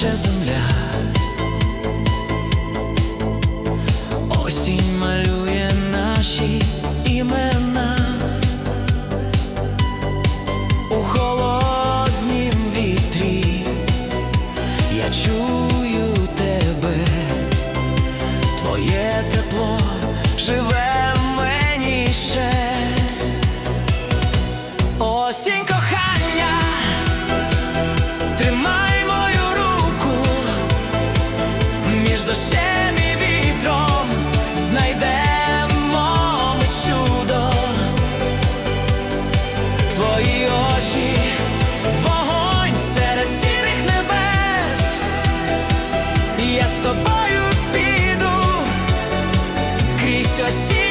земля. Осінь малює наші імена у холоднім вітрі. Я чую тебе, твоє тепло живе в мені ще. Осінь між дощем і вітром знайдемо ми чудо. Твої очі, вогонь серед сірих небес. Я з тобою піду крізь осінь